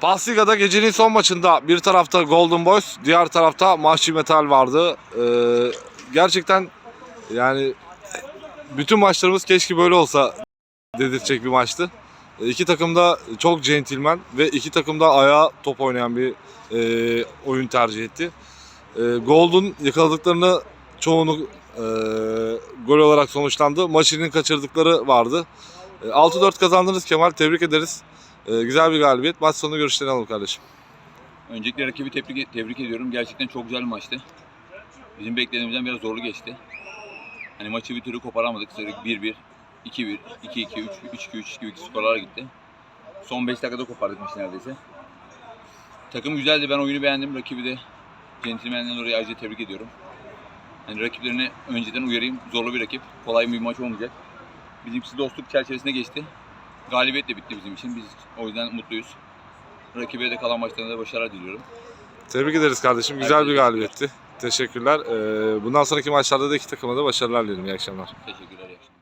Pasliga'da gecenin son maçında bir tarafta Golden Boys, diğer tarafta Mahşi Metal vardı. Ee, gerçekten yani bütün maçlarımız keşke böyle olsa dedirtecek bir maçtı. E, İki takım da çok centilmen ve iki takım da ayağa top oynayan bir e, oyun tercih etti. E, Golden yakaladıklarını çoğunu e, gol olarak sonuçlandı. Maçının kaçırdıkları vardı. E, 6-4 kazandınız Kemal. Tebrik ederiz. E, güzel bir galibiyet. Maç sonu görüşlerini alalım kardeşim. Öncelikle rakibi tebrik, tebrik ediyorum. Gerçekten çok güzel bir maçtı. Bizim beklediğimizden biraz zorlu geçti. Hani maçı bir türlü koparamadık. Sürekli 1-1, 2-1, 2-2, 3-2, 3-2 gibi skorlara gitti. Son 5 dakikada kopardık maçı neredeyse. Takım güzeldi. Ben oyunu beğendim. Rakibi de centilmenden oraya ayrıca tebrik ediyorum. Hani rakiplerini önceden uyarayım. Zorlu bir rakip. Kolay bir maç olmayacak. Bizimkisi dostluk çerçevesinde geçti. Galibiyetle bitti bizim için. Biz o yüzden mutluyuz. Rakibe de kalan maçlarında da başarılar diliyorum. Tebrik ederiz kardeşim. Güzel bir galibiyetti. Teşekkürler. E, bundan sonraki maçlarda da iki takıma da başarılar dilerim. İyi akşamlar. Teşekkürler. iyi akşamlar.